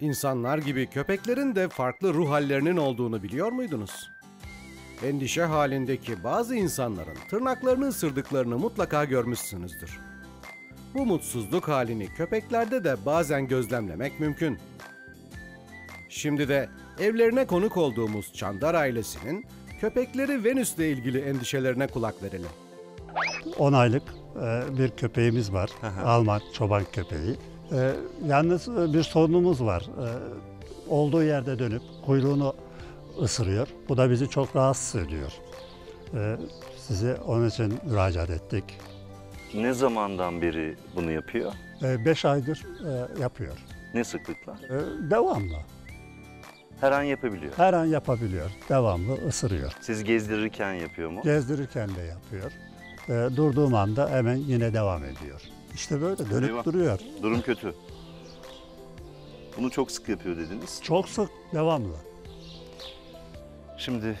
İnsanlar gibi köpeklerin de farklı ruh hallerinin olduğunu biliyor muydunuz? Endişe halindeki bazı insanların tırnaklarını ısırdıklarını mutlaka görmüşsünüzdür. Bu mutsuzluk halini köpeklerde de bazen gözlemlemek mümkün. Şimdi de evlerine konuk olduğumuz Çandar ailesinin köpekleri Venüs'le ilgili endişelerine kulak verelim. 10 aylık e, bir köpeğimiz var. Alman çoban köpeği. E, Yalnız e, bir sorunumuz var. E, Olduğu yerde dönüp kuyruğunu ısırıyor. Bu da bizi çok rahatsız ediyor. E, Size onun için müracaat ettik. Ne zamandan beri bunu yapıyor? 5 aydır e, yapıyor. Ne sıklıkla? E, Devamlı. Her an yapabiliyor. Her an yapabiliyor. Devamlı ısırıyor. Siz gezdirirken yapıyor mu? Gezdirirken de yapıyor. E, Durduğum anda hemen yine devam ediyor. İşte böyle dönüp Eyvah. duruyor. Durum kötü. Bunu çok sık yapıyor dediniz. Çok sık, devamlı. Şimdi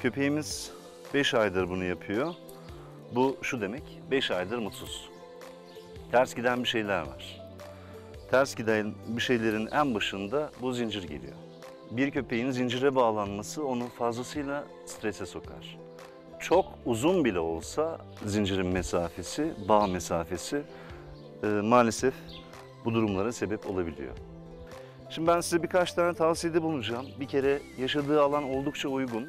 köpeğimiz 5 aydır bunu yapıyor. Bu şu demek, 5 aydır mutsuz. Ters giden bir şeyler var. Ters giden bir şeylerin en başında bu zincir geliyor. Bir köpeğin zincire bağlanması onu fazlasıyla strese sokar. Çok uzun bile olsa zincirin mesafesi, bağ mesafesi e, maalesef bu durumlara sebep olabiliyor. Şimdi ben size birkaç tane tavsiyede bulunacağım. Bir kere yaşadığı alan oldukça uygun.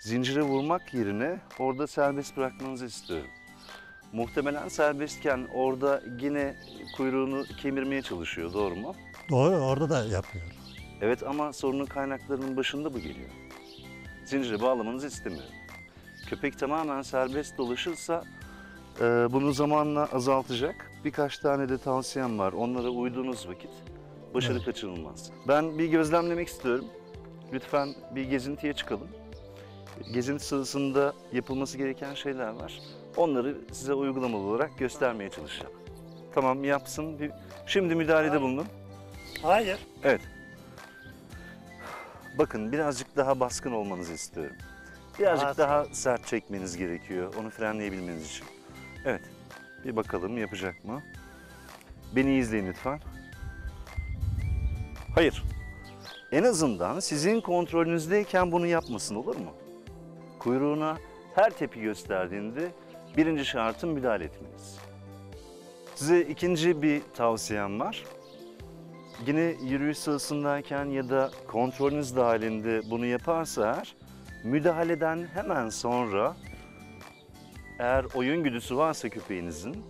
Zincire vurmak yerine orada serbest bırakmanızı istiyorum. Muhtemelen serbestken orada yine kuyruğunu kemirmeye çalışıyor, doğru mu? Doğru, orada da yapıyor. Evet ama sorunun kaynaklarının başında bu geliyor. Zincire bağlamanızı istemiyorum. Köpek tamamen serbest dolaşırsa e, bunu zamanla azaltacak. Birkaç tane de tavsiyem var. Onlara uyduğunuz vakit başarı Evet. kaçınılmaz. Ben bir gözlemlemek istiyorum. Lütfen bir gezintiye çıkalım. Gezinti sırasında yapılması gereken şeyler var. Onları size uygulamalı olarak göstermeye çalışacağım. Tamam yapsın. Bir- Şimdi müdahalede bulunun. Hayır. Evet. Bakın birazcık daha baskın olmanızı istiyorum. Birazcık Baskın. daha sert çekmeniz gerekiyor onu frenleyebilmeniz için. Evet. Bir bakalım yapacak mı? Beni izleyin lütfen. Hayır. En azından sizin kontrolünüzdeyken bunu yapmasın olur mu? Kuyruğuna her tepi gösterdiğinde birinci şartın müdahale etmeniz. Size ikinci bir tavsiyem var. Yine yürüyüş sırasındayken ya da kontrolünüz dahilinde bunu yaparsa eğer, müdahaleden hemen sonra eğer oyun güdüsü varsa köpeğinizin,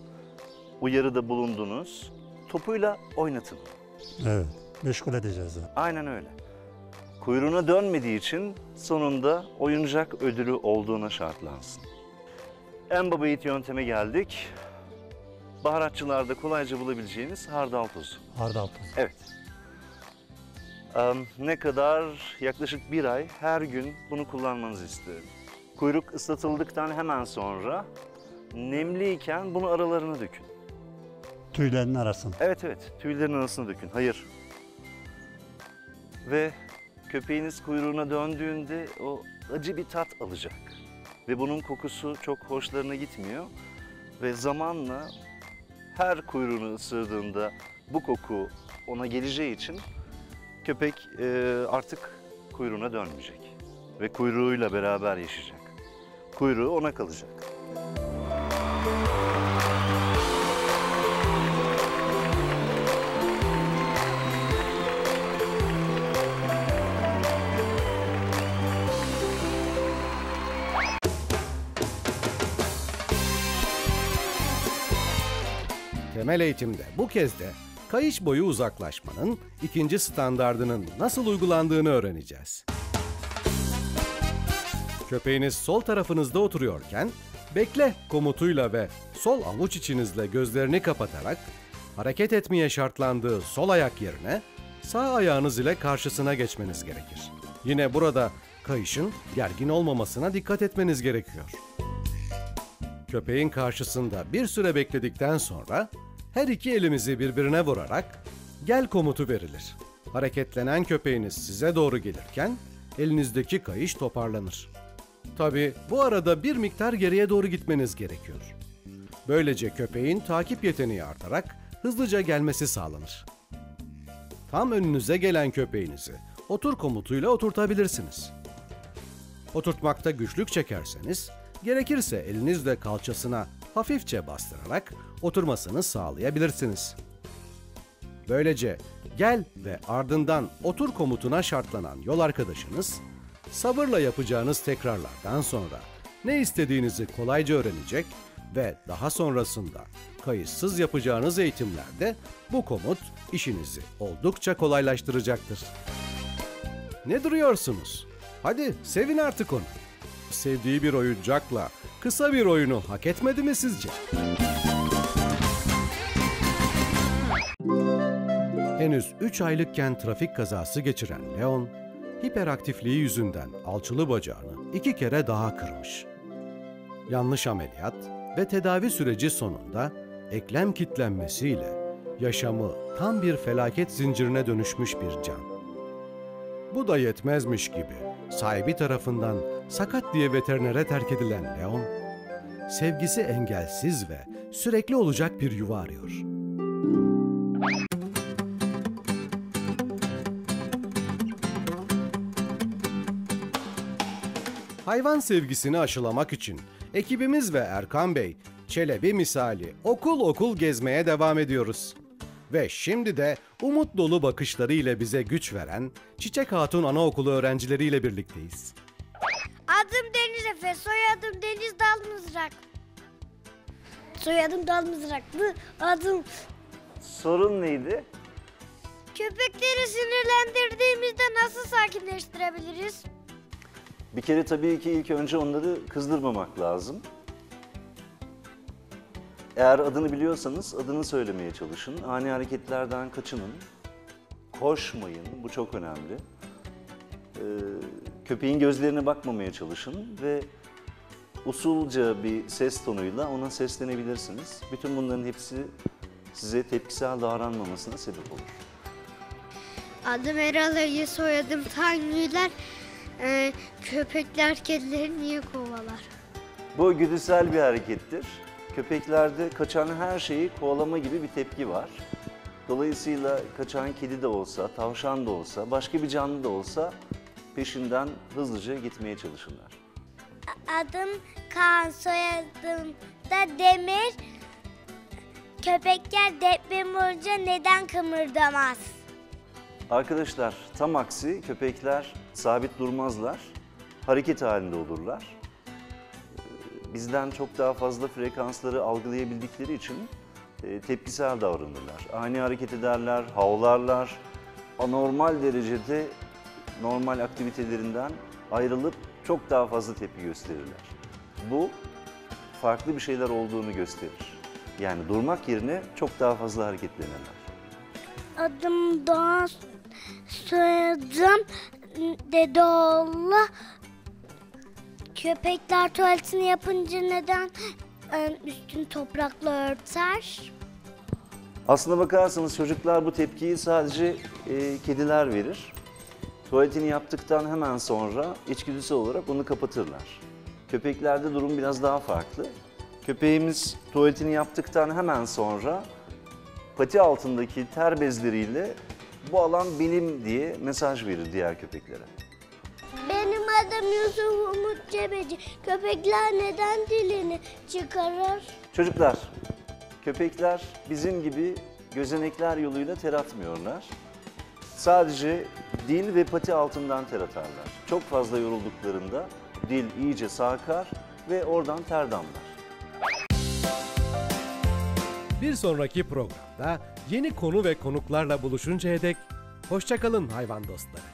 uyarıda bulundunuz, topuyla oynatın. Evet, meşgul edeceğiz. yani. Aynen öyle. Kuyruğuna dönmediği için sonunda oyuncak ödülü olduğuna şartlansın. En baba yiğit yönteme geldik. Baharatçılarda kolayca bulabileceğiniz hardal tozu. Hardal tozu. Evet. Ne kadar? Yaklaşık bir ay her gün bunu kullanmanızı istiyorum. Kuyruk ıslatıldıktan hemen sonra nemliyken bunu aralarına dökün. Tüylerin arasında. Evet evet, tüylerin arasına dökün. Hayır. Ve köpeğiniz kuyruğuna döndüğünde o acı bir tat alacak. Ve bunun kokusu çok hoşlarına gitmiyor. Ve zamanla her kuyruğunu ısırdığında bu koku ona geleceği için köpek e, artık kuyruğuna dönmeyecek. Ve kuyruğuyla beraber yaşayacak. Kuyruğu ona kalacak. Temel eğitimde bu kez de kayış boyu uzaklaşmanın ikinci standardının nasıl uygulandığını öğreneceğiz. Köpeğiniz sol tarafınızda oturuyorken bekle komutuyla ve sol avuç içinizle gözlerini kapatarak hareket etmeye şartlandığı sol ayak yerine sağ ayağınız ile karşısına geçmeniz gerekir. Yine burada kayışın gergin olmamasına dikkat etmeniz gerekiyor. Köpeğin karşısında bir süre bekledikten sonra her iki elimizi birbirine vurarak gel komutu verilir. Hareketlenen köpeğiniz size doğru gelirken elinizdeki kayış toparlanır. Tabi bu arada bir miktar geriye doğru gitmeniz gerekiyor. Böylece köpeğin takip yeteneği artarak hızlıca gelmesi sağlanır. tam önünüze gelen köpeğinizi otur komutuyla oturtabilirsiniz. Oturtmakta güçlük çekerseniz, gerekirse elinizle kalçasına hafifçe bastırarak oturmasını sağlayabilirsiniz. Böylece gel ve ardından otur komutuna şartlanan yol arkadaşınız, sabırla yapacağınız tekrarlardan sonra ne istediğinizi kolayca öğrenecek ve daha sonrasında kayıtsız yapacağınız eğitimlerde bu komut işinizi oldukça kolaylaştıracaktır. Ne duruyorsunuz? Hadi sevin artık onu. Sevdiği bir oyuncakla kısa bir oyunu hak etmedi mi sizce? Henüz 3 aylıkken trafik kazası geçiren Leon, hiperaktifliği yüzünden alçılı bacağını iki kere daha kırmış. Yanlış ameliyat ve tedavi süreci sonunda eklem kitlenmesiyle yaşamı tam bir felaket zincirine dönüşmüş bir can. Bu da yetmezmiş gibi sahibi tarafından sakat diye veterinere terk edilen Leon, sevgisi engelsiz ve sürekli olacak bir yuva arıyor. Hayvan sevgisini aşılamak için ekibimiz ve Erkan Bey Çelebi misali okul okul gezmeye devam ediyoruz. Ve şimdi de umut dolu bakışlarıyla bize güç veren Çiçek Hatun Anaokulu öğrencileriyle birlikteyiz. Adım Deniz Efe, soyadım Deniz Dalmızrak. Soyadım Dalmızraklı, adım Sorun neydi? Köpekleri sinirlendirdiğimizde nasıl sakinleştirebiliriz? Bir kere tabii ki ilk önce onları kızdırmamak lazım. Eğer adını biliyorsanız adını söylemeye çalışın. Ani hareketlerden kaçının. Koşmayın, bu çok önemli. Ee, köpeğin gözlerine bakmamaya çalışın ve usulca bir ses tonuyla ona seslenebilirsiniz. Bütün bunların hepsi size tepkisel davranmamasına sebep olur. Adım Eral Ali, soyadım Tanrılar. Ee, köpekler kedileri niye kovalar? Bu güdüsel bir harekettir. Köpeklerde kaçan her şeyi kovalama gibi bir tepki var. Dolayısıyla kaçan kedi de olsa, tavşan da olsa, başka bir canlı da olsa peşinden hızlıca gitmeye çalışırlar. Adım Kaan, soyadım da Demir. Köpekler deprem olunca neden kımırdamaz? Arkadaşlar tam aksi köpekler sabit durmazlar, hareket halinde olurlar. Ee, Bizden çok daha fazla frekansları algılayabildikleri için e, tepkisel davranırlar. Ani hareket ederler, havlarlar, anormal derecede normal aktivitelerinden ayrılıp çok daha fazla tepki gösterirler. Bu farklı bir şeyler olduğunu gösterir. Yani durmak yerine çok daha fazla hareketlenirler. Adım Doğan, soyadım Dedeoğlu. Köpekler tuvaletini yapınca neden üstünü toprakla örter? Aslına bakarsanız çocuklar bu tepkiyi sadece e, kediler verir. Tuvaletini yaptıktan hemen sonra içgüdüsel olarak onu kapatırlar. Köpeklerde durum biraz daha farklı. Köpeğimiz tuvaletini yaptıktan hemen sonra pati altındaki ter bezleriyle bu alan benim diye mesaj verir diğer köpeklere. Benim adım Yusuf Umut Cebeci. Köpekler neden dilini çıkarır? Çocuklar, köpekler bizim gibi gözenekler yoluyla ter atmıyorlar. Sadece dil ve pati altından ter atarlar. Çok fazla yorulduklarında dil iyice sarkar ve oradan ter damlar. Bir sonraki programda yeni konu ve konuklarla buluşuncaya dek hoşçakalın hayvan dostları.